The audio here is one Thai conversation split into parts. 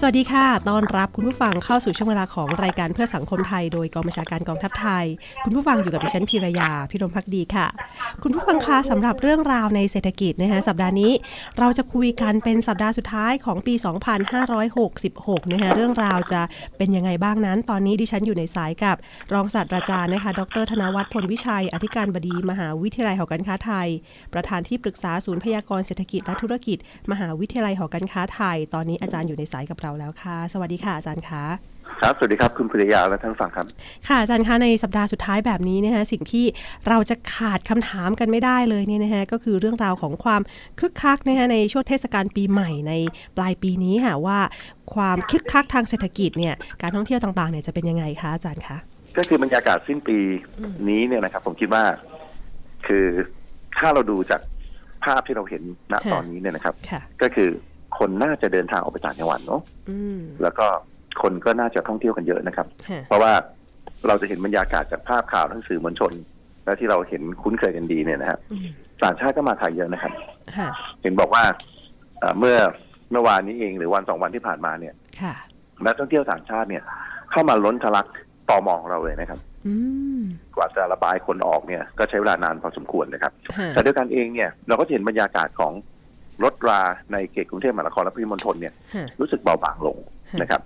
สวัสดีค่ะ ต้อนรับคุณผู้ฟังเข้าสู่ช่วงเวลาของรายการเพื่อสังคมไทย โดยกองบัญชาการกองทัพไทย คุณผู้ฟังอยู่กับดิฉันพีรยา พิรมพักดีค่ะ คุณผู้ฟังคะสำหรับเรื่องราวในเศรษฐกิจนะคะสัปดาห์นี้ เราจะคุยกันเป็นสัปดาห์สุดท้ายของปี 2566นะคะเรื่องราวจะเป็นยังไงบ้างนั้น ตอนนี้ดิฉันอยู่ในสายกับรองศาสตราจารย์นะคะ ดร ธนวัฒน์พลวิชัย อธิการบดี มหาวิทยาลัยหอการค้าไทย ประธานที่ปรึกษาศูนย์พยากรเศรษฐกิจและธุรกิจ มหาวิทยาลัยหอการค้าไทย ตอนนี้อาจารย์อยู่ในสายกับเราแล้วค่ะ สวัสดีค่ะอาจารย์คะครับ สวัสดีครับ คุณภริยาและท่านผู้ฟังครับ ค่ะอาจารย์คะในสัปดาห์สุดท้ายแบบนี้นะคะสิ่งที่เราจะขาดคำถามกันไม่ได้เลยเนี่ยนะคะก็คือเรื่องราวของความคึกคักนะคะในช่วงเทศกาลปีใหม่ในปลายปีนี้ค่ะว่าความคึกคักทางเศรษฐกิจเนี่ยการท่องเที่ยวต่างๆเนี่ยจะเป็นยังไงคะอาจารย์คะก็คือบรรยากาศสิ้นปีนี้เนี่ยนะครับ ผมคิดว่า คือถ้าเราดูจากภาพที่เราเห็นณตอนนี้เนี่ยนะครับค่ะก็คือ คนน่าจะเดินทางออกไปต่างจังหวัดเนาะอืมแล้วก็คนก็น่าจะท่องเที่ยวกันเยอะนะครับค่ะเพราะว่าเราจะเห็นบรรยากาศจากภาพข่าวทั้งสื่อมวลชน และที่เราเห็นคุ้นเคยกันดีเนี่ยนะครับอืมต่างชาติก็มาไทยเยอะนะครับค่ะเห็นบอกว่าเอ่อเมื่อเมื่อวานนี้เองหรือวันสองวันที่ผ่านมาเนี่ยค่ะนักท่องเที่ยวต่างชาติเนี่ย เข้ามาล้นทะลักตอมองเราเลยนะครับอืมกว่าจะระบายคนออกเนี่ย ก็ใช้เวลานานพอสมควรนะครับค่ะแต่ด้วยกันเองเนี่ย เราก็จะเห็นบรรยากาศของ รถราในเขตกรุงเทพมหานครและปริมณฑลเนี่ยค่ะรู้สึกเบาบางลงค่ะนะครับ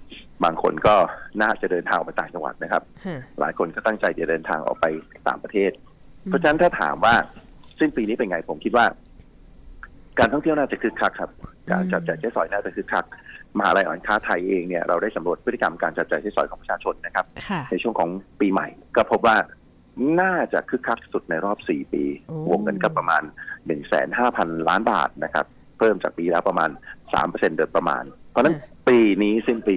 บางคนก็น่าจะเดินทางออกไปต่างจังหวัดนะครับค่ะหลายคนก็ตั้งใจจะเดินทางออกไปต่างประเทศอืมเพราะฉะนั้นถ้าถามว่าสิ้นปีนี้เป็นไงผมคิดว่า การท่องเที่ยวน่าจะคึกคักครับ การจับจ่ายใช้สอยน่าจะคึกคักมหาลัยอ่อนค้าไทยเองเนี่ยเราได้สำรวจพฤติกรรมการจับจ่ายใช้สอยของประชาชนนะครับค่ะในช่วงของปีใหม่ ก็พบว่าน่าจะคึกคักสุดในรอบ 4 ปีโอ้วงเงินก็ประมาณ 1 5 0 0 0 ล้านบาทนะครับ เพิ่มจากปีแล้วประมาณ3%โดยประมาณ เพราะฉะนั้นปีนี้สิ้นปี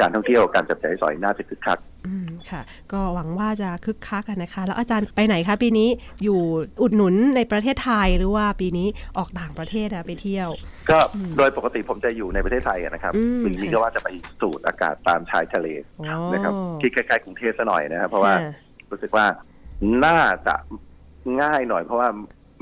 การท่องเที่ยวการจับจ่ายใช้สอยน่าจะคึกคักอืมค่ะ ก็หวังว่าจะคึกคักกันนะคะ แล้วอาจารย์ไปไหนคะปีนี้อยู่อุดหนุนในประเทศไทยหรือว่าปีนี้ออกต่างประเทศนะไปเที่ยว ก็อืมโดยปกติผมจะอยู่ในประเทศไทยอะนะครับอืมปีนี้ก็ว่าจะไปสูดอากาศตามชายทะเลอ๋อนะครับที่ใกล้ๆกรุงเทพซะหน่อยนะครับเพราะว่าค่รู้สึกว่าน่าจะง่ายหน่อยเพราะว่า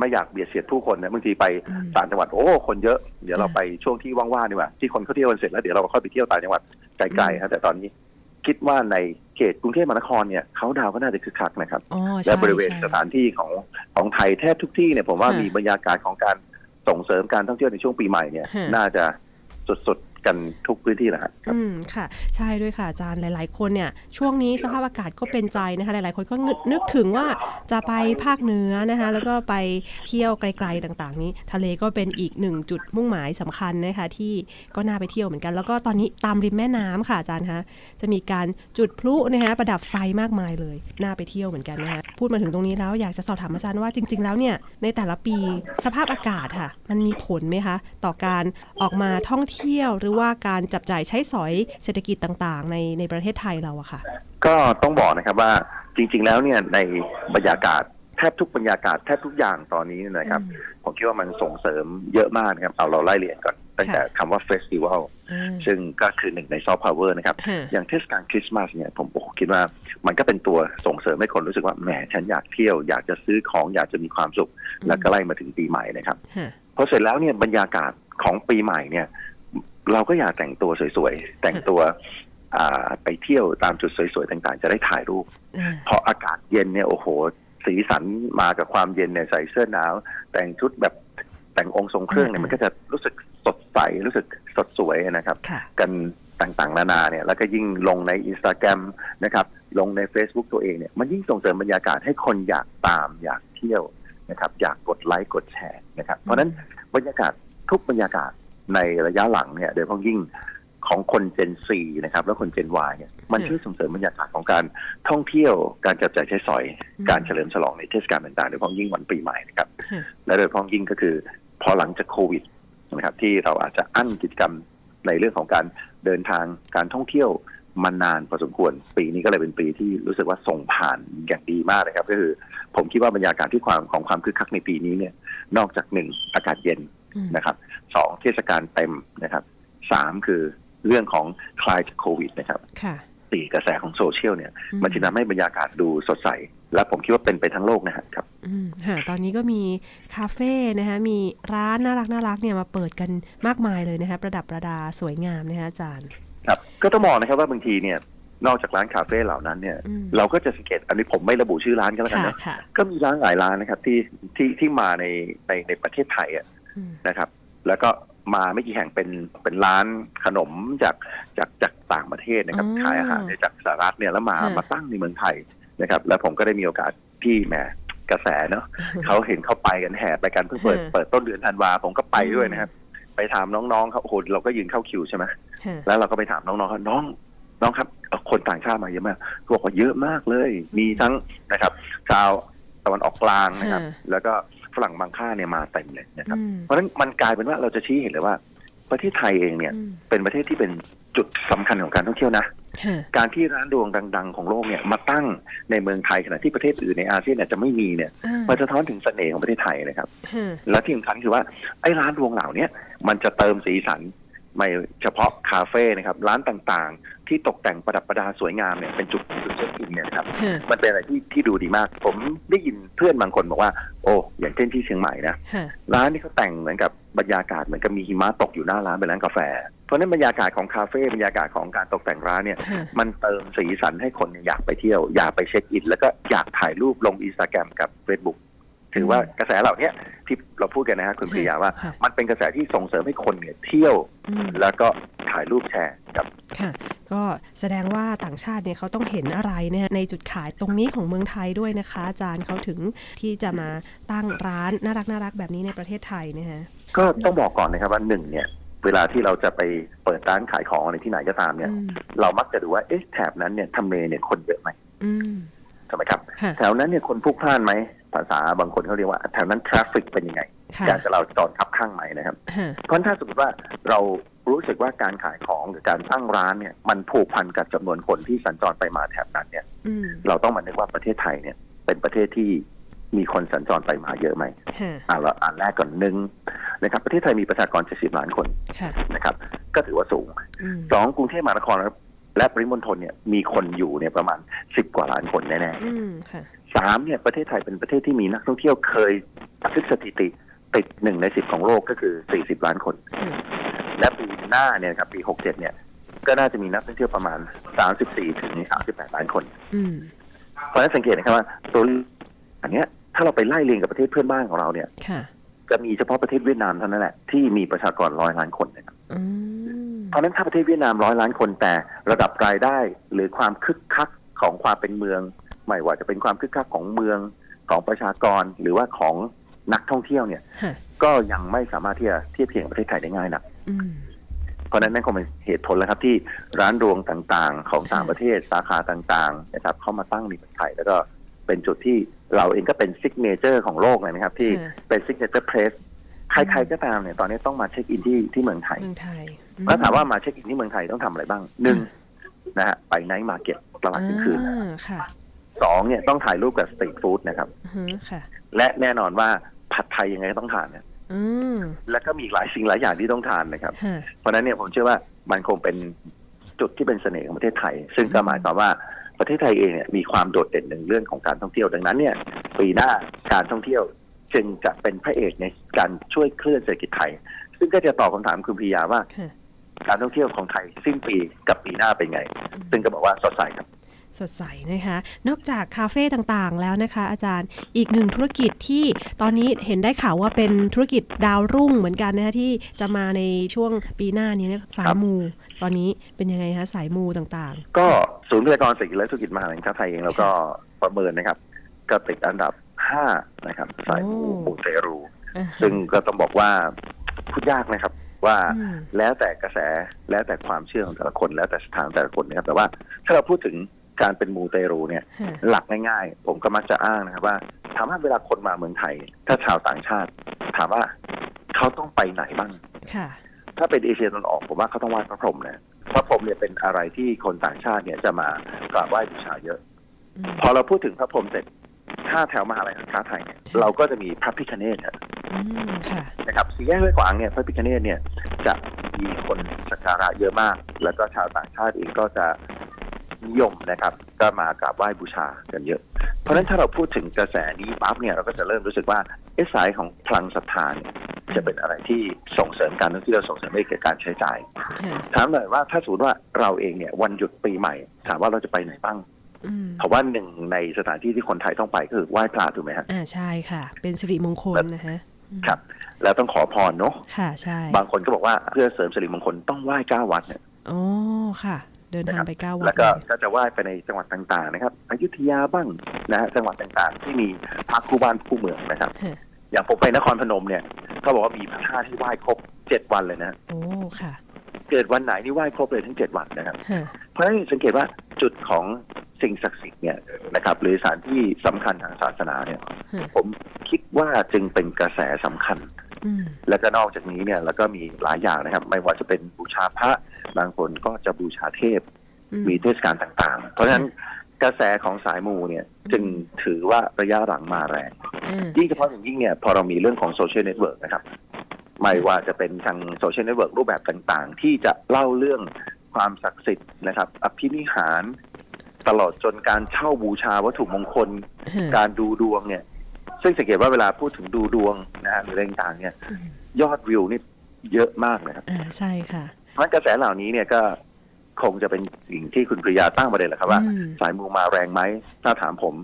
ไม่อยากเบียดเสียดผู้คนนะบางทีไปอืมต่างจังหวัดโอ้คนเยอะเดี๋ยวเราอ่าไปช่วงที่ว่างๆดีกว่าที่คนเขาเที่ยวกันเสร็จแล้วเดี๋ยวเราค่อยไปเที่ยวต่างจังหวัดไกลๆครับแต่ตอนนี้คิดว่าในเขตกรุงเทพมหานครเนี่ยเขาดาวน์ก็น่าจะคึกคักนะครับอ๋อใช่และบริเวณใช่สถานที่ของของไทยแทบทุกที่เนี่ยผมว่าค่ะมีบรรยากาศของการส่งเสริมการท่องเที่ยวในช่วงปีใหม่เนี่ยค่ะน่าจะสุดๆ กันทุกพื้นที่แหละครับอืมค่ะ ใช่ด้วยค่ะอาจารย์หลาย ๆ คนเนี่ย ช่วงนี้สภาพอากาศก็เป็นใจนะคะหลาย ๆ คนก็นึกนึกถึงว่าจะไปภาคเหนือนะคะ แล้วก็ไปเที่ยวไกล ๆ ต่าง ๆ นี้ ทะเลก็เป็นอีกหนึ่งจุดมุ่งหมายสำคัญนะคะ ที่ก็น่าไปเที่ยวเหมือนกัน แล้วก็ตอนนี้ตามริมแม่น้ำค่ะอาจารย์คะจะมีการจุดพลุนะคะประดับไฟมากมายเลยน่าไปเที่ยวเหมือนกันนะคะพูดมาถึงตรงนี้แล้วอยากจะสอบถามอาจารย์ว่าจริง ๆ แล้วเนี่ยในแต่ละปีสภาพอากาศค่ะ มันมีผลไหมคะ ต่อการออกมาท่องเที่ยวหรือว่าการจับจ่ายใช้สอยเศรษฐกิจต่างๆ ในในประเทศไทยเราอะค่ะ ก็ต้องบอกนะครับว่าจริง ๆ แล้วเนี่ยในบรรยากาศแทบทุกบรรยากาศแทบทุกอย่างตอนนี้นะครับอืมผมคิดว่ามันส่งเสริมเยอะมากนะครับ เอาเราไล่เรียนก่อน ตั้งแต่คำว่าเฟสติวัลอืมซึ่งก็คือหนึ่งในซอฟต์พาวเวอร์นะครับค่ะอย่างเทศกาลคริสต์มาสเนี่ยผมโอ้โหคิดว่ามันก็เป็นตัวส่งเสริมให้คนรู้สึกว่าแหมฉันอยากเที่ยวอยากจะซื้อของอยากจะมีความสุข แล้วก็ไล่มาถึงปีใหม่นะครับค่ะพอเสร็จแล้วเนี่ยบรรยากาศของปีใหม่เนี่ย เราก็อยากแต่งตัวสวยๆ แต่งตัวอ่าไปเที่ยวตามจุดสวยๆ ต่างๆ จะได้ถ่ายรูปอ่าพออากาศเย็นเนี่ยโอ้โห สีสันมากับความเย็นเนี่ยใส่เสื้อหนาว แต่งชุดแบบแต่งองค์ทรงเครื่องเนี่ยมันก็จะรู้สึกสดใสรู้สึกสดสวยนะครับค่ะกันต่างๆ นานาเนี่ย แล้วก็ยิ่งลงในอินสตาแกรมนะครับ ลงใน Facebook ตัวเองเนี่ยมันยิ่งส่งเสริมบรรยากาศให้คนอยากตามอยากเที่ยวนะครับ อยากกดไลค์กดแชร์นะครับ เพราะฉะนั้นบรรยากาศทุกบรรยากาศ ในระยะหลังเนี่ยโดยเฉพาะยิ่งของคน Gen Z นะครับ และคน Gen Y เนี่ยมันอืมช่วยส่งเสริมบรรยากาศของการท่องเที่ยวการจับจ่ายใช้สอยอืมการเฉลิมฉลองในเทศกาลต่างๆโดยเฉพาะยิ่งวันปีใหม่นะครับค่ะและโดยเฉพาะยิ่งก็คือ พอหลังจากโควิดนะครับ ที่เราอาจจะอั้นกิจกรรมในเรื่องของการเดินทางการท่องเที่ยวมานานพอสมควร ปีนี้ก็เลยเป็นปีที่รู้สึกว่าส่งผ่านอย่างดีมากเลยครับ ก็คือ ผมคิดว่าบรรยากาศที่ความของความคึกคักในปีนี้เนี่ย นอกจากหนึ่งอากาศเย็นอืม นะครับสองเทศกาลเต็มนะครับสามคือเรื่องของคลายจากโควิดนะครับค่ะตีกระแสของโซเชียลเนี่ยอืมมันจะทำให้บรรยากาศดูสดใส และผมคิดว่าเป็นไปทั้งโลกนะฮะครับอืมค่ะตอนนี้ก็มีคาเฟ่นะคะมีร้านน่ารักน่ารักเนี่ยมาเปิดกันมากมายเลยนะคะประดับประดาสวยงามนะคะอาจารย์ ครับ ก็ต้องมองนะครับว่าบางทีเนี่ยนอกจากร้านคาเฟ่เหล่านั้นเนี่ยอืมเราก็จะสังเกตอันนี้ผมไม่ระบุชื่อร้านก็แล้วกันค่ะนะค่ะก็มีร้านหลายร้านนะครับ ที่ที่ที่มาในในในประเทศไทยอะอืม นะครับ แล้วก็มาไม่กี่แห่งเป็นเป็นร้านขนมจากจากจากต่างประเทศนะครับอ๋อขายอาหารเนี่ยจากสหรัฐเนี่ยแล้วมาค่ะมาตั้งในเมืองไทยนะครับ แล้วผมก็ได้มีโอกาสที่แหมกระแสเนาะเขาเห็นเขาไปกันแห่ไปกันเพิ่งเปิดค่ะเปิดต้นเดือนธันวาผมก็ไปด้วยนะครับ ไปถามน้องๆเขาโอ้โหเราก็ยืนเข้าคิวใช่ไหมค่ะแล้วเราก็ไปถามน้องๆเขาน้องน้องครับเอ่อคนต่างชาติมาเยอะมากเขาบอกว่าเยอะมากเลย มีทั้งนะครับ ชาวตะวันออกกลางนะครับค่ะแล้วก็ ฝรั่งบางค่าเนี่ยมาเต็มเลยนะครับอืมเพราะฉะนั้นมันกลายเป็นว่าเราจะชี้เห็นเลยว่า ประเทศไทยเองเนี่ยอืมเป็นประเทศที่เป็นจุดสำคัญของการท่องเที่ยวนะค่ะการที่ร้านดวงดัง ๆ ของโลกเนี่ยมาตั้งในเมืองไทยขณะที่ประเทศอื่นในอาเซียนเนี่ยจะไม่มีเนี่ยอ่ามันสะท้อนถึงเสน่ห์ของประเทศไทยนะครับค่ะและที่สำคัญคือว่าไอ้ร้านรวงเหล่าเนี้ยมันจะเติมสีสัน ไม่เฉพาะคาเฟ่นะครับ ร้านต่างๆ ที่ตกแต่งประดับประดาสวยงามเนี่ยเป็นจุดจุดเช็คอินเนี่ยนะครับค่ะมันเป็นอะไรที่ที่ดูดีมาก ผมได้ยินเพื่อนบางคนบอกว่า โอ้อย่างเช่นที่เชียงใหม่นะค่ะร้านที่เขาแต่งเหมือนกับบรรยากาศเหมือนกับมีหิมะตกอยู่หน้าร้านเป็นร้านกาแฟ เพราะฉะนั้นบรรยากาศของคาเฟ่บรรยากาศของการตกแต่งร้านเนี่ยค่ะมันเติมสีสันให้คนเนี่ยอยากไปเที่ยว อยากไปเช็คอิน แล้วก็อยากถ่ายรูปลงอินสตาแกรมกับ Facebook ถือว่ากระแสเหล่าเนี้ยที่เราพูดกันนะฮะคุณปริยาว่าค่ะมันเป็นกระแสที่ส่งเสริมให้คนเนี่ยเที่ยวอืมแล้วก็ถ่ายรูปแชร์กับค่ะก็แสดงว่าต่างชาติเนี่ยเขาต้องเห็นอะไรเนี่ยในจุดขายตรงนี้ของเมืองไทยด้วยนะคะ อาจารย์เขาถึงที่จะมาตั้งร้านน่ารักน่ารักแบบนี้ในประเทศไทยนะคะก็ต้องบอกก่อนนะครับว่าหนึ่งเนี่ยเวลาที่เราจะไปเปิดร้านขายของอะไรที่ไหนก็ตามเนี่ยอืมเรามักจะดูว่าเอ๊ะแถบนั้นเนี่ยทำเลเนี่ยคนเยอะไหมอืมใช่ไหมครับค่ะแถวนั้นเนี่ยคนพลุกพล่านไหม ภาษาบางคนเขาเรียกว่าแถวนั้นทราฟฟิกเป็นยังไงค่ะการจราจรขับข้างไหมนะครับค่ะเพราะถ้าสมมติว่าเรารู้สึกว่าการขายของหรือการตั้งร้านเนี่ย มันผูกพันกับจำนวนคนที่สัญจรไปมาแถบนั้นเนี่ยอืมเราต้องมานึกว่าประเทศไทยเนี่ย เป็นประเทศที่มีคนสัญจรไปมาเยอะไหมค่ะอ่าเราอ่านแรกก่อนหนึ่งนะครับ ประเทศไทยมีประชากร 70 ล้านคนค่ะนะครับ ก็ถือว่าสูงอืมสองกรุงเทพมหานครและปริมณฑลเนี่ยมีคนอยู่เนี่ยประมาณ 10 กว่าล้านคนแน่อืมค่ะๆ สามเนี่ยประเทศไทยเป็นประเทศที่มีนักท่องเที่ยวเคยบันทึกสถิติติดหนึ่งในสิบของโลกก็คือ40ล้านคนอืมและปีหน้าเนี่ยครับปี67เนี่ย ก็น่าจะมีนักท่องเที่ยวประมาณ34ถึง38ล้านคนอืมเพราะฉะนั้นสังเกตนะครับว่าตัวอันเนี้ยถ้าเราไปไล่เรียงกับประเทศเพื่อนบ้านของเราเนี่ยค่ะจะมีเฉพาะประเทศเวียดนามเท่านั้นแหละที่มีประชากรร้อยล้านคนนะครับอืมเพราะฉะนั้นถ้าประเทศเวียดนามร้อยล้านคนแต่ระดับรายได้หรือความคึกคักของความเป็นเมือง ไม่ว่าจะเป็นความคึกคักของเมืองของประชากรหรือว่าของนักท่องเที่ยวเนี่ยค่ะก็ยังไม่สามารถที่จะเทียบเคียงกับประเทศไทยได้ง่ายนักอืมเพราะฉะนั้นนั่นคงเป็นเหตุผลแล้วครับที่ร้านรวงต่างๆ ของต่างประเทศสาขาต่างๆนะครับเข้ามาตั้งในเมืองไทยแล้วก็เป็นจุดที่เราเองก็เป็นซิกเนเจอร์ของโลกเลยนะครับ ที่ค่ะเป็นซิกเนเจอร์เพลสใครๆก็ตามเนี่ยตอนนี้ต้องมาเช็คอินที่ที่เมืองไทยเมืองไทยอืแล้วถามว่ามาเช็คอินที่เมืองไทยต้องทำอะไรบ้างหนึ่งนะฮะไปไนท์มาร์เก็ตตลาดกลางคืนอ่าค่ะ สองเนี่ยต้องถ่ายรูปกับสตรีทฟู้ดนะครับอือฮึค่ะและแน่นอนว่าผัดไทยยังไงก็ต้องทานเนี่ยอืมแล้วก็มีอีกหลายสิ่งหลายอย่างที่ต้องทานนะครับค่ะเพราะฉะนั้นเนี่ยผมเชื่อว่ามันคงเป็นจุดที่เป็นเสน่ห์ของประเทศไทย ซึ่งก็อืมหมายความว่าประเทศไทยเองเนี่ยมีความโดดเด่นในเรื่องของการท่องเที่ยวดังนั้นเนี่ยปีหน้าการท่องเที่ยวจึงจะเป็นพระเอกในการช่วยเคลื่อนเศรษฐกิจไทย ซึ่งก็จะตอบคำถามคุณพิยาว่าค่ะการท่องเที่ยวของไทยสิ้นปีกับปีหน้าเป็นไง ซึ่งก็บอกว่าสดใสครับ สดใสนะคะ นอกจากคาเฟ่ต่างๆแล้วนะคะ อาจารย์อีกหนึ่งธุรกิจที่ตอนนี้เห็นได้ข่าวว่าเป็นธุรกิจดาวรุ่งเหมือนกันนะคะที่จะมาในช่วงปีหน้านี้นะสายมู ตอนนี้เป็นยังไงคะสายมูต่างก็ศูนย์พยากรณ์เศรษฐกิจและธุรกิจมหาแห่งชาติไทยเองเราก็ประเมินนะครับก็ติดอันดับห้านะครับ สายมูโอ้มูเตรูๆอ่าซึ่งก็ต้องบอกว่าพูดยากนะครับว่าอืมแล้วแต่กระแสแล้วแต่ความเชื่อของแต่ละคน แล้วแต่สถานแต่ละคนนะครับแต่ว่าถ้าเราพูดถึง การเป็นมูเตรูเนี่ยค่ะหลักง่ายๆ ผมก็มักจะอ้างนะครับว่าถามว่าเวลาคนมาเมืองไทย ถ้าชาวต่างชาติ ถามว่าเขาต้องไปไหนบ้างค่ะถ้าเป็นเอเชียตะวันออกผมว่าเขาต้องไหว้พระพรหมนะพระพรหมเนี่ยเป็นอะไรที่คนต่างชาติเนี่ยจะมากราบไหว้บูชาเยอะอืมพอเราพูดถึงพระพรหมเสร็จถ้าแถวมหาลัยการค้าไทยเนี่ยเราก็จะมีพระพิคเนตครับอืมค่ะนะครับสี่แยกห้วยขวางเนี่ยพระพิคเนตเนี่ยจะมีคนสักการะเยอะมาก แล้วก็ชาวต่างชาติเองก็จะ นิยมนะครับ ก็มากราบไหว้บูชากันเยอะ เพราะฉะนั้นถ้าเราพูดถึงกระแสนี้ปั๊บเนี่ยเราก็จะเริ่มรู้สึกว่าเอะสายของพลังศรัทธาเนี่ยจะเป็นอะไรที่ส่งเสริมการท่องเที่ยวส่งเสริมให้เกิดการใช้จ่ายค่ะถามหน่อยว่าถ้าสมมติว่าเราเองเนี่ยวันหยุดปีใหม่ ถามว่าเราจะไปไหนบ้างอืมเพราะว่าหนึ่งในสถานที่ที่คนไทยต้องไปก็คือไหว้พระถูกไหมฮะอ่าใช่ค่ะ เป็นสิริมงคลนะคะอืมครับ แล้วต้องขอพรเนาะค่ะใช่ บางคนก็บอกว่าเพื่อเสริมสิริมงคลต้องไหว้เก้าวัดเนี่ยอ๋อค่ะ เดินทางไปเก้าวัดแล้วก็เลยก็จะไหว้ไปในจังหวัดต่างๆนะครับอยุธยาบ้างนะฮะจังหวัดต่างๆ ที่มีพระคู่บ้านคู่เมืองนะครับฮะอย่างผมไปนครพนมเนี่ยเขาบอกว่ามีพระธาตุที่ไหว้ครบเจ็ดวันเลยนะโอ้ค่ะ เกิดวันไหนนี่ไหว้ครบเลยทั้งเจ็ดวันนะครับฮะเพราะฉะนั้นสังเกตว่าจุดของสิ่งศักดิ์สิทธิ์เนี่ยนะครับ หรือสถานที่สำคัญทางศาสนาเนี่ยฮะผมคิดว่าจึงเป็นกระแสสำคัญอืมแล้วก็นอกจากนี้เนี่ยแล้วก็มีหลายอย่างนะครับ ไม่ว่าจะเป็นบูชาพระ บางคนก็จะบูชาเทพอืมมีเทศกาลต่าง ๆ เพราะฉะนั้นกระแสของสายมูเนี่ยจึงถือว่าระยะหลังมาแรงอ่ายิ่งเฉพาะอย่างยิ่งเนี่ยพอเรามีเรื่องของโซเชียลเน็ตเวิร์กนะครับ ไม่ว่าจะเป็นทางโซเชียลเน็ตเวิร์กรูปแบบต่างๆ ที่จะเล่าเรื่องความศักดิ์สิทธิ์นะครับ อภินิหาร ตลอดจนการเช่าบูชาวัตถุมงคลฮะการดูดวงเนี่ย ซึ่งสังเกตว่าเวลาพูดถึงดูดวงนะฮะหรืออะไรต่างๆเนี่ยอืมยอดวิวนี่เยอะมากนะครับอ่าใช่ค่ะ เพราะฉะนั้นกระแสเหล่านี้เนี่ยก็คงจะเป็นสิ่งที่คุณปริยาตั้งประเด็นแหละครับว่าอืมสายมูมาแรงไหมถ้าถามผม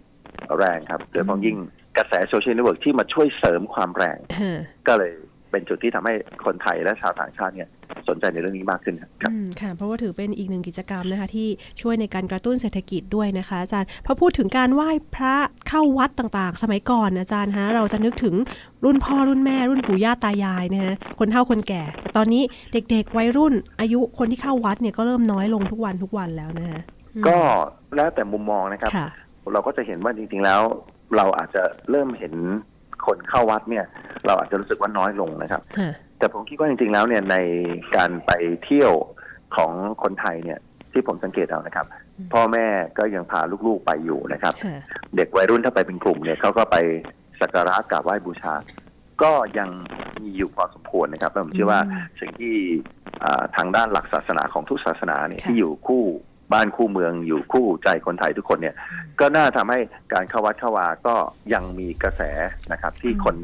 แรงครับโดยเฉพาะยิ่งกระแสโซเชียลเน็ตเวิร์กที่มาช่วยเสริมความแรงฮะก็เลย เป็นจุดที่ทำให้คนไทยและชาวต่างชาติเนี่ยสนใจในเรื่องนี้มากขึ้นครับอืมค่ะ เพราะว่าถือเป็นอีกหนึ่งกิจกรรมนะคะ ที่ช่วยในการกระตุ้นเศรษฐกิจด้วยนะคะอาจารย์พอพูดถึงการไหว้พระเข้าวัดต่างๆ สมัยก่อนนะอาจารย์ฮะเราจะนึกถึงรุ่นพ่อรุ่นแม่ รุ่นปู่ย่าตายายนะฮะคนเฒ่าคนแก่ แต่ตอนนี้เด็กๆวัยรุ่นอายุคนที่เข้าวัดเนี่ยก็เริ่มน้อยลงทุกวันทุกวันแล้วนะฮะอืมก็แล้วแต่มุมมองนะครับค่ะเราก็จะเห็นว่าจริงๆแล้ว เราอาจจะเริ่มเห็น คนเข้าวัดเนี่ย เราอาจจะรู้สึกว่าน้อยลงนะครับฮะแต่ผมคิดว่าจริงๆแล้วเนี่ยในการไปเที่ยวของคนไทยเนี่ยที่ผมสังเกตเอานะครับอืมพ่อแม่ก็ยังพาลูกๆไปอยู่นะครับค่ะเด็กวัยรุ่นถ้าไปเป็นกลุ่มเนี่ยเขาก็ไปสักการะกราบไหว้บูชา ก็ยังมีอยู่พอสมควรนะครับแล้วผมเชื่อว่าอืมสิ่งที่อ่าทางด้านหลักศาสนาของทุกศาสนาเนี่ยค่ะที่อยู่คู่ บ้านคู่เมืองอยู่คู่ใจคนไทยทุกคนเนี่ย ก็น่าทำให้การเข้าวัดเข้าวาก็ยังมีกระแสนะครับ ที่อืมคน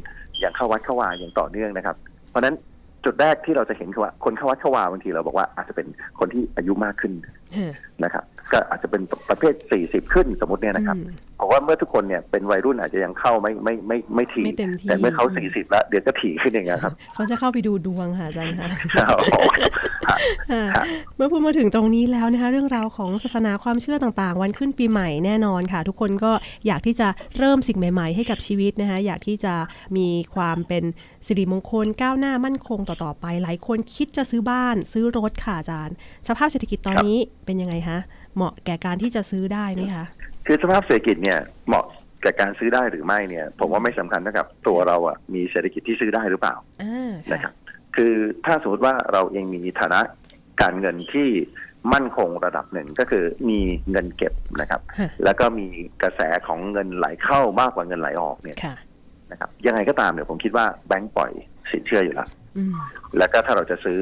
ยังเข้าวัดเข้าวาอย่างต่อเนื่องนะครับ เพราะฉะนั้นจุดแรกที่เราจะเห็นคือว่าคนเข้าวัดเข้าวาบางทีเราบอกว่าอาจจะเป็นคนที่อายุมากขึ้นฮะนะครับก็อาจจะเป็นประเภท 40 ขึ้นสมมติเนี่ยนะครับอืมเพราะว่าเมื่อทุกคนเนี่ยเป็นวัยรุ่นอาจจะยังเข้าไม่ไม่ไม่ไม่ถี่ไม่เต็มที่แต่เมื่อเขาอืม40 แล้วเดี๋ยวก็ถี่ขึ้นอย่างเงี้ยครับเขาจะเข้าไปดูดวงค่ะอาจารย์คะ โอ้โหฮะค่ะครับเมื่อพูดมาถึงตรงนี้แล้วนะคะ เรื่องราวของศาสนาความเชื่อต่างๆ วันขึ้นปีใหม่แน่นอนค่ะ ทุกคนก็อยากที่จะเริ่มสิ่งใหม่ ๆ ให้กับชีวิตนะคะอยากที่จะมีความเป็นสิริมงคลก้าวหน้ามั่นคงต่อๆไป หลายคนคิดจะซื้อบ้าน ซื้อรถค่ะอาจารย์ สภาพเศรษฐกิจตอนนี้เป็นยังไงคะเหมาะแก่การที่จะซื้อได้ไหมคะคือสภาพเศรษฐกิจเนี่ยเหมาะกับการซื้อได้หรือไม่เนี่ย ผมว่าไม่สำคัญเท่ากับตัวเราอะมีเศรษฐกิจที่ซื้อได้หรือเปล่าอ่านะครับ คือถ้าสมมติว่าเราเองมีฐานะการเงินที่มั่นคงระดับหนึ่งก็คือมีเงินเก็บนะครับค่ะแล้วก็มีกระแสของเงินไหลเข้ามากกว่าเงินไหลออกเนี่ยค่ะนะครับ ยังไงก็ตามเนี่ยผมคิดว่าแบงก์ปล่อยสินเชื่ออยู่แล้วอืมแล้วก็ถ้าเราจะซื้อ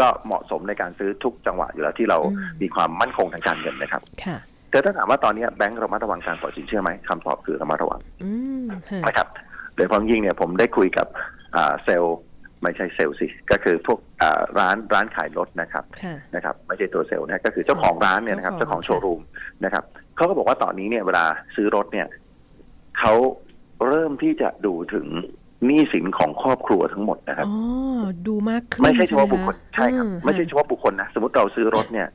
ก็เหมาะสมในการซื้อทุกจังหวะอยู่แล้วที่เราอืมมีความมั่นคงทางการเงินนะครับค่ะแต่ถ้าถามว่าตอนนี้แบงก์ระมัดระวังการปล่อยสินเชื่อไหมคำตอบคือระมัดระวังอืมค่ะนะครับโดยเฉพาะยิ่งเนี่ยผมได้คุยกับอ่าเซลล์ ไม่ใช่เซลล์สิ ก็คือพวกอ่าร้านร้านขายรถนะครับค่ะนะครับ ไม่ใช่ตัวเซลล์นะก็คือเจ้าของร้านเนี่ยนะครับเจ้าเจ้าขขอองงโชว์รูมนะครับเขาก็บอกว่าตอนนี้เนี่ยเวลาซื้อรถเนี่ยเขาเริ่มที่จะดูถึงหนี้สินของครอบครัวทั้งหมดนะครับอ๋อดูมากขึ้นไม่ใช่เฉพาะบุคคลใช่ใช่ครับหะไม่ใช่เฉพาะบุคคลนะสมมติเราซื้อรถเนี่ย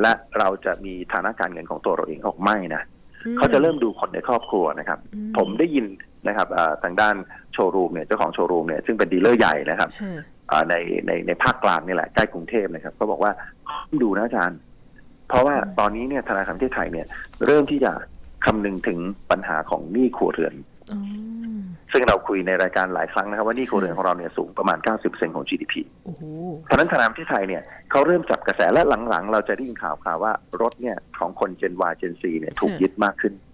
และเราจะมีฐานะการเงินของตัวเราเองออกไม่นะอืเขาจะเริ่มดูคนในครอบครัวนะครับอืผมได้ยิน นะครับอ่าทางด้านโชว์รูมเนี่ยเจ้าของโชว์รูมเนี่ยซึ่งเป็นดีลเลอร์ใหญ่นะครับค่ะอ่าในในในภาคกลางนี่แหละใกล้กรุงเทพนะครับเขาบอกว่าดูนะอาจารย์ เพราะว่าตอนนี้เนี่ยธนาคารประเทศไทยเนี่ย เริ่มที่จะคำนึงถึงปัญหาของหนี้ครัวเรือนอ๋อซึ่งเราคุยในรายการหลายครั้งนะครับว่าหนี้ครัวเรือนของเราเนี่ยสูงประมาณ 90%ของ GDP โอ้โหเพราะฉะนั้นธนาคารประเทศไทยเนี่ยเขาเริ่มจับกระแสและหลังๆ เราจะได้ยินข่าวข่าวว่ารถเนี่ยของคน Gen Y Gen Z เนี่ยถูกยึดมากขึ้นอ๋อ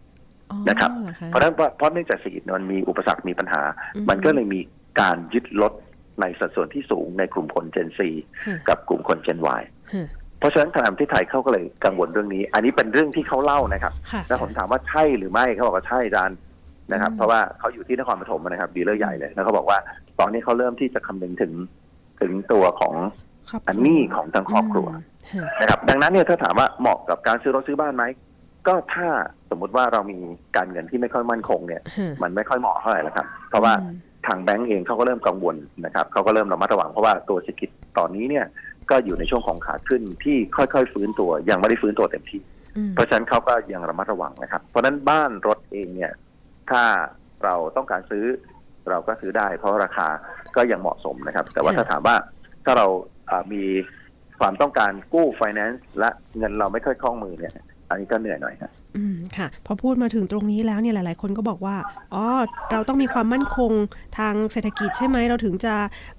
นะครับเหอเพราะฉะนั้นเพราะเพราะเนื่องจากเศรษฐกิจมันมีอุปสรรคมีปัญหาอืมันก็เลยมีการยึดรถในสัดส่วนที่สูงในกลุ่มคน Gen Z ค่ะกับกลุ่มคน Gen Y ค่ะเพราะฉะนั้นทางการประเทศไทยเขาก็เลยกังวลเรื่องนี้ อันนี้เป็นเรื่องที่เขาเล่านะครับค่ะแล้วผมถามว่าใช่หรือไม่เขาบอกว่าใช่อาจารย์นะครับอืมเพราะว่าเขาอยู่ที่นครปฐมนะครับดีลเลอร์ใหญ่เลยแล้วเขาบอกว่า ตอนนี้เขาเริ่มที่จะคำนึงถึงถึงตัวของครอบครัวอันนี้ของทั้งครอบครัวมค่ะนะครับ ดังนั้นเนี่ยถ้าถามว่าเหมาะกับการซื้อรถซื้อบ้านไหม ก็ถ้าสมมุติว่าเรามีการเงินที่ไม่ค่อยมั่นคงเนี่ยค่ะมันไม่ค่อยเหมาะเท่าไหร่แล้วครับ เพราะว่าอืมทางแบงก์เองเขาก็เริ่มกังวลนะครับเขาก็เริ่มระมัดระวังเพราะว่าตัวเศรษฐกิจตอนนี้เนี่ยก็อยู่ในช่วงของขาขึ้นที่ค่อยๆ ฟื้นตัวยังไม่ได้ฟื้นตัวเต็มที่อืมเพราะฉะนั้นเขาก็ยังระมัดระวังนะครับ เพราะฉะนั้นบ้านรถเองเนี่ยถ้าเราต้องการซื้อเราก็ซื้อได้ เพราะราคาก็ยังเหมาะสมนะครับ แต่ว่าถ้าถามว่าถ้าเราอ่ามีความต้องการกู้ไฟแนนซ์และเงินเราไม่ค่อยคล่องมือเนี่ย อันนี้ก็เหนื่อยหน่อยครับอืมค่ะ พอพูดมาถึงตรงนี้แล้วเนี่ยหลาย ๆ คนก็บอกว่าอ๋อเราต้องมีความมั่นคงทางเศรษฐกิจใช่ไหมเราถึงจะ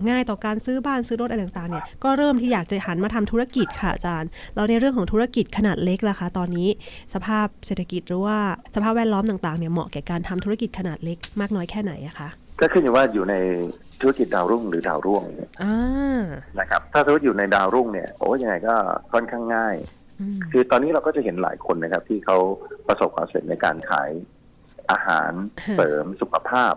ง่ายต่อการซื้อบ้านซื้อรถอะไรต่าง ๆ เนี่ยก็เริ่มที่อยากจะหันมาทำธุรกิจค่ะอาจารย์แล้วในเรื่องของธุรกิจขนาดเล็กล่ะคะตอนนี้ สภาพเศรษฐกิจหรือว่าสภาพแวดล้อมต่าง ๆ เนี่ยเหมาะแก่การทำธุรกิจขนาดเล็กมากน้อยแค่ไหนอะคะก็ขึ้นอยู่ว่าอยู่ในธุรกิจดาวรุ่งหรือดาวร่วงเนี่ยอ่านะครับ ถ้าธุรกิจอยู่ในดาวรุ่งเนี่ยโอ้ยังไงก็ค่อนข้างง่ายอืม คือตอนนี้เราก็จะเห็นหลายคนนะครับ ที่เขาประสบความสำเร็จในการขายอาหารค่ะเสริมสุขภาพ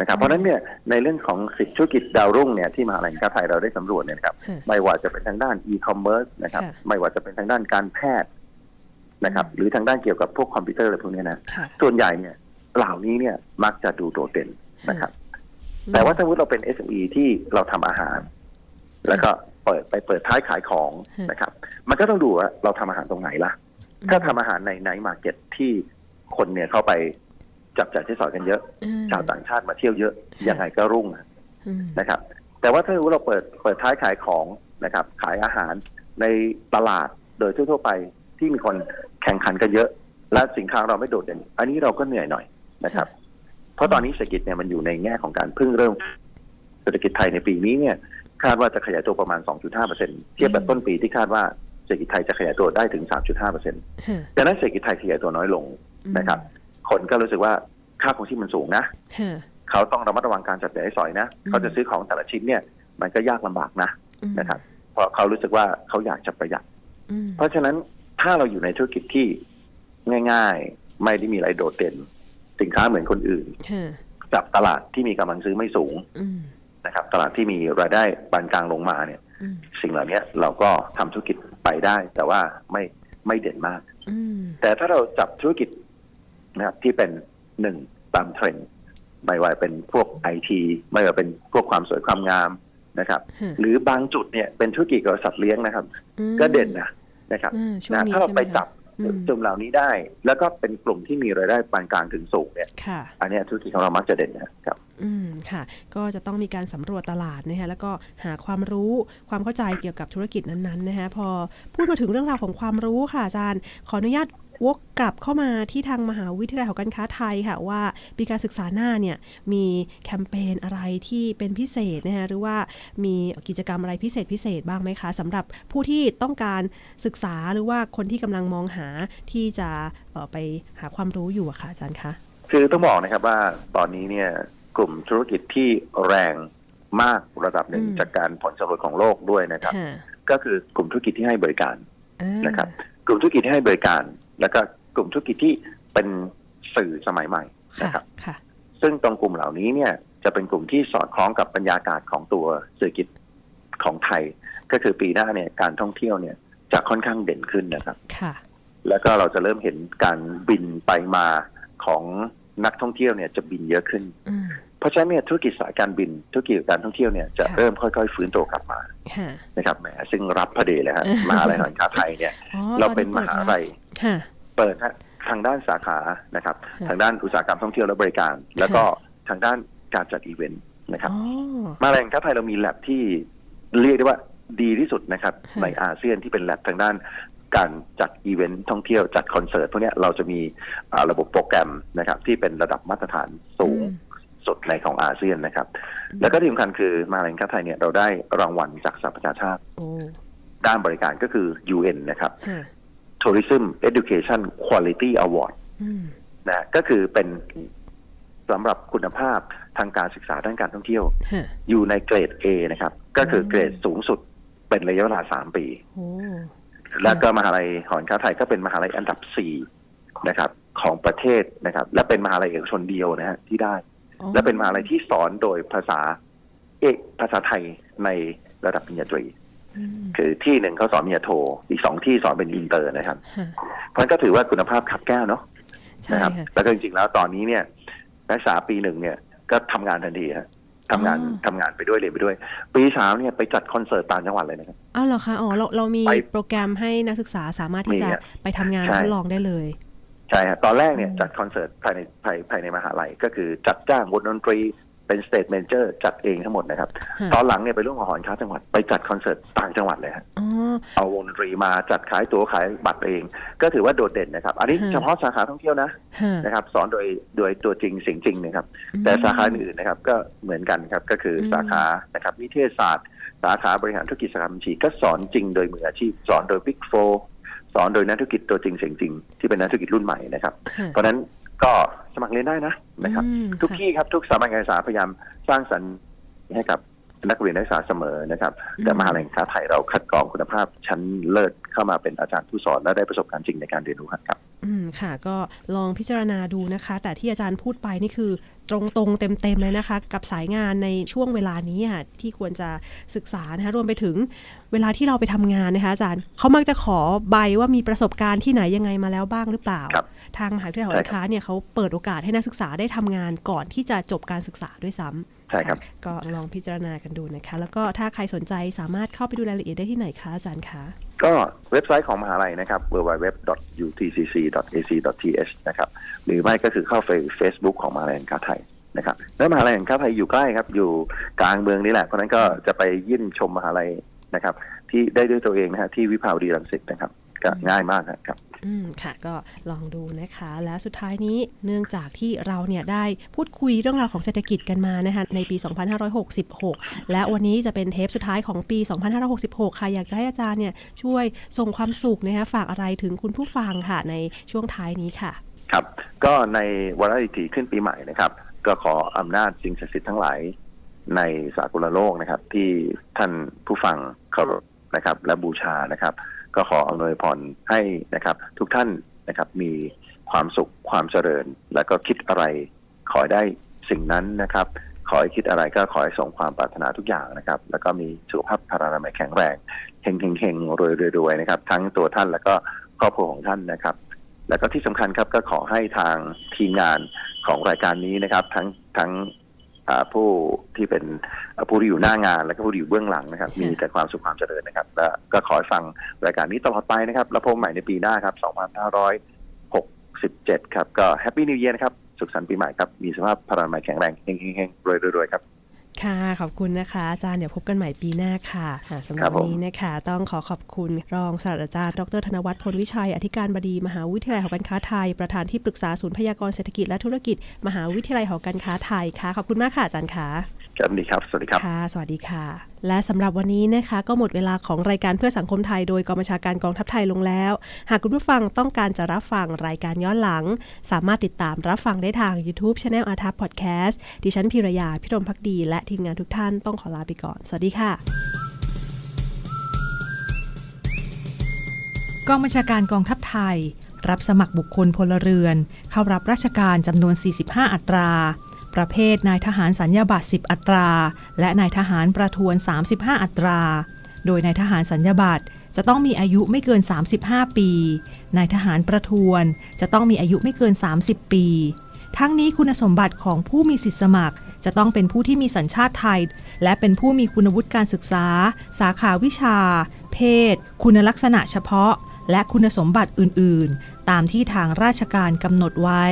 นะครับ เพราะฉะนั้นเนี่ยในเรื่องของสิธุรกิจดาวรุ่งเนี่ยที่มหาลัยการไทยเราได้สำรวจเนี่ยนะครับค่ะไม่ว่าจะเป็นทางด้านอีคอมเมิร์ซนะครับค่ะไม่ว่าจะเป็นทางด้านการแพทย์นะครับ หรือทางด้านเกี่ยวกับพวกคอมพิวเตอร์อะไรพวกเนี้ยนะค่ะส่วนใหญ่เนี่ยเหล่านี้เนี่ยมักจะดูโดดเด่นนะครับ แต่ว่าถ้าสมมติเราเป็น SME ที่เราทำอาหาร แล้วก็ เปิดไปเปิดท้ายขายของค่ะนะครับ มันก็ต้องดูว่าเราทำอาหารตรงไหนล่ะ ถ้าทำอาหารในไนท์มาร์เก็ตที่คนเนี่ยเข้าไปจับจ่ายใช้สอยกันเยอะอืมชาวต่างชาติมาเที่ยวเยอะค่ะยังไงก็รุ่งอะอืมนะครับ แต่ว่าถ้าสมมติเราเปิดเปิดท้ายขายของนะครับ ขายอาหารในตลาดโดยทั่วๆไปที่มีคนแข่งขันกันเยอะ และสินค้าเราไม่โดดเด่นอันนี้เราก็เหนื่อยหน่อยนะครับ เพราะตอนนี้เศรษฐกิจเนี่ยมันอยู่ในแง่ของการเพิ่งเริ่ม เศรษฐกิจไทยในปีนี้เนี่ย คาดว่าจะขยายตัวประมาณ 2.5%เทียบกับต้นปีที่คาดว่าเศรษฐกิจไทยจะขยายตัวได้ถึง 3.5%ค่ะดังนั้นเศรษฐกิจไทยขยายตัวน้อยลงนะครับ คนก็รู้สึกว่าค่าครองชีพมันสูงนะค่ะเขาต้องระมัดระวังการจับจ่ายใช้สอยนะอืมเขาจะซื้อของแต่ละชิ้นเนี่ย มันก็ยากลำบากนะอืมนะครับ เพราะเขารู้สึกว่าเขาอยากจะประหยัดอืมเพราะฉะนั้นถ้าเราอยู่ในธุรกิจที่ง่าย ๆ ไม่ได้มีอะไรโดดเด่น สินค้าเหมือนคนอื่นค่ะจับตลาดที่มีกำลังซื้อไม่สูงอืม นะครับ ตลาดที่มีรายได้ปานกลางลงมาเนี่ยอืมสิ่งเหล่านี้เราก็ทำธุรกิจไปได้ แต่ว่าไม่ไม่เด่นมากอืมแต่ถ้าเราจับธุรกิจนะครับที่เป็นหนึ่งตามเทรนด์ไม่ว่าเป็นพวกไอทีไม่ว่าเป็นพวกความสวยความงามนะครับค่ะหรือบางจุดเนี่ยเป็นธุรกิจเกี่ยวกับสัตว์เลี้ยงนะครับอืมก็เด่นนะนะครับอ่าช่วงนะนี้ถ้าเราใช่หมไปคะจับอืมกลุ่มเหล่านี้ได้ แล้วก็เป็นกลุ่มที่มีรายได้ปานกลางถึงสูงเนี่ยค่ะอันเนี้ยธุรกิจของเรามักจะเด่นนะครับ อืมค่ะ ก็จะต้องมีการสำรวจตลาดนะคะแล้วก็หาความรู้ความเข้าใจเกี่ยวกับธุรกิจนั้นๆนะคะพอพูดมาถึงเรื่องราวของความรู้ค่ะอาจารย์ ขออนุญาตวกกลับเข้ามาที่ทางมหาวิทยาลัยหอการค้าไทยค่ะว่าปีการศึกษาหน้าเนี่ยมีแคมเปญอะไรที่เป็นพิเศษนะคะหรือว่ามีกิจกรรมอะไรพิเศษพิเศษบ้างไหมคะสำหรับผู้ที่ต้องการศึกษาหรือว่าคนที่กำลังมองหาที่จะเอ่อไปหาความรู้อยู่อะค่ะอาจารย์คะ คือต้องบอกนะครับว่าตอนนี้เนี่ย กลุ่มธุรกิจที่แรงมากระดับหนึ่งอืมจากการผลสำรวจของโลกด้วยนะครับค่ะก็คือกลุ่มธุรกิจที่ให้บริการอ่านะครับ กลุ่มธุรกิจที่ให้บริการ แล้วก็กลุ่มธุรกิจที่เป็นสื่อสมัยใหม่ค่ะนะครับค่ะซึ่งตรงกลุ่มเหล่านี้เนี่ยจะเป็นกลุ่มที่สอดคล้องกับบรรยากาศของตัวเศรษฐกิจของไทย ก็คือปีหน้าเนี่ยการท่องเที่ยวเนี่ยจะค่อนข้างเด่นขึ้นนะครับค่ะแล้วก็เราจะเริ่มเห็นการบินไปมาของ นักท่องเที่ยวเนี่ยจะบินเยอะขึ้นอืมเพราะฉะนั้นเนี่ยธุรกิจสายการบิน ธุรกิจการท่องเที่ยวเนี่ยจะค่ะเริ่มค่อยๆ ฟื้นตัวกลับมาค่ะนะครับแหมซึ่งรับพอดีเลยฮะมหาลัยหอการค้าไทยเนี่ยอ๋อเราตอเป็นมหาลัยค่ะเปิดฮะทางด้านสาขานะครับค่ะทางด้านอุตสาหกรรมท่องเที่ยวและบริการ แล้วก็ทางด้านการจัดอีเวนต์นะครับอ๋อมหาลัยแห่งชาติไทยเรามีแลบที่เรียกได้ว่าดีที่สุดนะครับค่ะในอาเซียนที่เป็นแลบทางด้าน การจัดอีเวนต์ท่องเที่ยวจัดคอนเสิร์ตพวกเนี้ยเราจะมีอ่าระบบโปรแกรมนะครับ ที่เป็นระดับมาตรฐานสูงอืมสุดในของอาเซียนนะครับ แล้วก็ที่สำคัญคือมหาลัยแห่งชาติไทยเนี่ยเราได้รางวัลจากสหประชาชาติโอ้ด้านบริการก็คือ UN นะครับค่ะ Tourism Education Quality Award อืมนะก็คือเป็นสำหรับคุณภาพทางการศึกษาด้านการท่องเที่ยวค่ะอยู่ในเกรด A นะครับ ก็คืออมเกรดสูงสุดเป็นระยะเวลา3ปีโอ้ แล้วก็มหาลัยหอการค้าไทยก็เป็นมหาลัยอันดับสี่นะครับ ของประเทศนะครับ และเป็นมหาลัยเอกชนเดียวนะฮะที่ได้อ๋อและเป็นมหาลัยที่สอนโดยภาษา เอกภาษาไทยในระดับปริญญาตรีอืมคือที่หนึ่งเขาสอนปริญญาโท อีกสองที่สอนเป็นอินเตอร์นะครับฮะเพราะฉะนั้นก็ถือว่าคุณภาพขับแก้วเนาะใช่นะครับค่ะแล้วก็จริงๆแล้วตอนนี้เนี่ยนักศึกษาปีหนึ่งเนี่ยก็ทำงานทันทีฮะ ทำงานอ๋อทำงานไปด้วยเรียนไปด้วย ปีสามเนี่ยไปจัดคอนเสิร์ตต่างจังหวัดเลยนะครับอ้าวเหรอคะอ๋อเราเรามีไปโปรแกรมให้นักศึกษาสามารถที่จะมีอะไปทำงานใช่ทดลองได้เลยใช่ฮะตอนแรกเนี่ยอืมจัดคอนเสิร์ตภายในภายภายในมหาลัยก็คือจัดจ้างวงดนตรี เป็นสเตทเมนเจอร์จัดเองทั้งหมดนะครับฮะตอนหลังเนี่ยไปร่วมกับหอการค้าจังหวัดไปจัดคอนเสิร์ตต่างจังหวัดเลยฮะอ๋อเอาวงดนตรีมาจัดขายตั๋วขายบัตรเอง ก็ถือว่าโดดเด่นนะครับ อันนี้ฮะเฉพาะสาขาท่องเที่ยวนะฮะนะครับ สอนโดยโดยตัวจริงเสียงจริงนะครับ แต่สาขาอื่นนะครับ ก็เหมือนกันครับก็คืออมสาขานะครับนิเทศศาสตร์ สาขาบริหารธุรกิจสาขาบัญชีก็สอนจริงโดยมืออาชีพ สอนโดย Big Four สอนโดยนักธุรกิจตัวจริงเสียงจริงที่เป็นนักธุรกิจรุ่นใหม่นะครับฮะเพราะฉะนั้น ก็สมัครเรียนได้นะนะครับอืมทุกค่ะที่ครับทุกสถาบันการศึกษาพยายามสร้างสรรค์ให้กับนักเรียนนักศึกษาเสมอนะครับอืมแต่มหาลัยแห่งชาติไทยเราคัดกรองคุณภาพชั้นเลิศเข้ามาเป็นอาจารย์ผู้สอนและได้ประสบการณ์จริงในการเรียนรู้ครับ อืมค่ะ ก็ลองพิจารณาดูนะคะ แต่ที่อาจารย์พูดไปนี่คือตรงตรงๆเต็มๆเลยนะคะ กับสายงานในช่วงเวลานี้อะที่ควรจะศึกษานะคะรวมไปถึงเวลาที่เราไปทำงานนะคะอาจารย์เขามักจะขอใบว่ามีประสบการณ์ที่ไหนยังไงมาแล้วบ้างหรือเปล่าครับ ทางมหาวิทยาลัยหอใช่การค้าเนี่ยเขาเปิดโอกาสให้นักศึกษาได้ทำงานก่อนที่จะจบการศึกษาด้วยซ้ำใช่ครับก็ลองพิจารณากันดูนะคะ แล้วก็ถ้าใครสนใจสามารถเข้าไปดูรายละเอียดได้ที่ไหนคะอาจารย์คะก็เว็บไซต์ของมหาลัยนะครับ www.utcc.ac.th นะครับหรือไม่ก็คือเข้าไป Facebook ของมหาลัยแห่งการไทยนะครับแล้วมหาลัยแห่งการไทยอยู่ใกล้ครับ อยู่กลางเมืองนี่แหละ เพราะฉะนั้นก็จะไปเยี่ยมชมมหาลัยนะครับ ที่ได้ด้วยตัวเองนะฮะที่วิภาวดีรังสิตนะครับ ก็ง่ายมากครับ อืมค่ะก็ลองดูนะคะ และสุดท้ายนี้เนื่องจากที่เราเนี่ยได้พูดคุยเรื่องราวของเศรษฐกิจกันมานะคะในปี 2566 และวันนี้จะเป็นเทปสุดท้ายของปี 2566 ค่ะ อยากจะให้อาจารย์เนี่ยช่วยส่งความสุขนะคะฝากอะไรถึงคุณผู้ฟังค่ะในช่วงท้ายนี้ค่ะ ครับ ก็ในวาระดิถีขึ้นปีใหม่นะครับ ก็ขออำนาจสิ่งศักดิ์สิทธิ์ทั้งหลายในสากลโลกนะครับ ที่ท่านผู้ฟังเคารพนะครับ และบูชานะครับ ก็ขออำนวยพรให้นะครับ ทุกท่านนะครับมีความสุขความเจริญ แล้วก็คิดอะไร ขอได้สิ่งนั้นนะครับ ขอให้คิดอะไรก็ขอให้สมความปรารถนาทุกอย่างนะครับ แล้วก็มีสุขภาพพลานามัยแข็งแรงเฮงเฮงเฮงรวยรวยรวยนะครับ ทั้งตัวท่านแล้วก็ครอบครัวของท่านนะครับ แล้วก็ที่สำคัญครับก็ขอให้ทางทีมงานของรายการนี้นะครับ ทั้งทั้ง ผู้ที่เป็นอ่าผู้ที่อยู่หน้างาน และก็ผู้ที่อยู่เบื้องหลังนะครับค่ะมีแต่ความสุขความเจริญนะครับ และก็ขอให้ฟังรายการนี้ตลอดไปนะครับ แล้วพบกันใหม่ในปีหน้าครับ 2567 ครับ ก็แฮปปี้นิวเยียร์นะครับ สุขสันต์ปีใหม่ครับ มีสภาพพลานามัยแข็งแรงเฮงๆเฮงๆรวยรวยๆครับ ค่ะ ขอบคุณนะคะอาจารย์เดี๋ยวพบกันใหม่ปีหน้าค่ะอ่าสำหครัรับบผมวันนี้นะคะ ต้องขอขอบคุณรองศาสตราจารย์ ดรธนวัฒน์พลวิชัย อธิการบดี มหาวิทยาลัยหอการค้าไทย ประธานที่ปรึกษาศูนย์พยากรณ์เศรษฐกิจและธุรกิจ มหาวิทยาลัยหอการค้าไทยค่ะ ขอบคุณมากค่ะอาจารย์ค่ะ ครับดีครับ สวัสดีครับ ค่ะ สวัสดีค่ะ และสำหรับวันนี้นะคะ ก็หมดเวลาของรายการเพื่อสังคมไทย โดยกองบัญชาการกองทัพไทยลงแล้ว หากคุณผู้ฟังต้องการจะรับฟังรายการย้อนหลัง สามารถติดตามรับฟังได้ทาง YouTube Channel อาทัพพอดแคสต์ดิฉันพิรยาพิรมพักดี และทีมงานทุกท่านต้องขอลาไปก่อน สวัสดีค่ะ กองบัญชาการกองทัพไทย รับสมัครบุคคลพลเรือน เข้ารับราชการจำนวน 45 อัตรา ประเภทนายทหารสัญญาบัตร 10 อัตรา และนายทหารประทวน 35 อัตรา โดยนายทหารสัญญาบัตรจะต้องมีอายุไม่เกิน 35 ปี นายทหารประทวนจะต้องมีอายุไม่เกิน 30 ปี ทั้งนี้คุณสมบัติของผู้มีสิทธิสมัคร จะต้องเป็นผู้ที่มีสัญชาติไทย และเป็นผู้มีคุณวุฒิการศึกษา สาขาวิชา เพศ คุณลักษณะเฉพาะ และคุณสมบัติอื่น ๆ ตามที่ทางราชการกำหนดไว้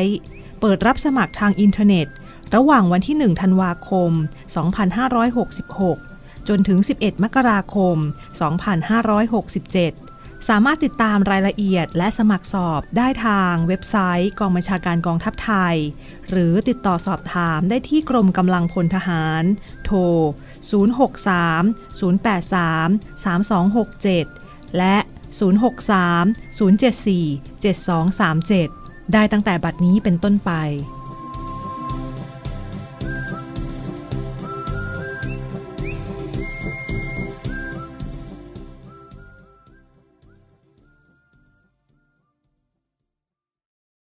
เปิดรับสมัครทางอินเทอร์เน็ต ระหว่างวันที่ 1 ธันวาคม 2566 จนถึง 11 มกราคม 2567สามารถติดตามรายละเอียดและสมัครสอบได้ทางเว็บไซต์กองบัญชาการกองทัพไทย หรือติดต่อสอบถามได้ที่กรมกำลังพลทหาร โทร 063 083 3267 และ 063 074 7237 ได้ตั้งแต่บัดนี้เป็นต้นไป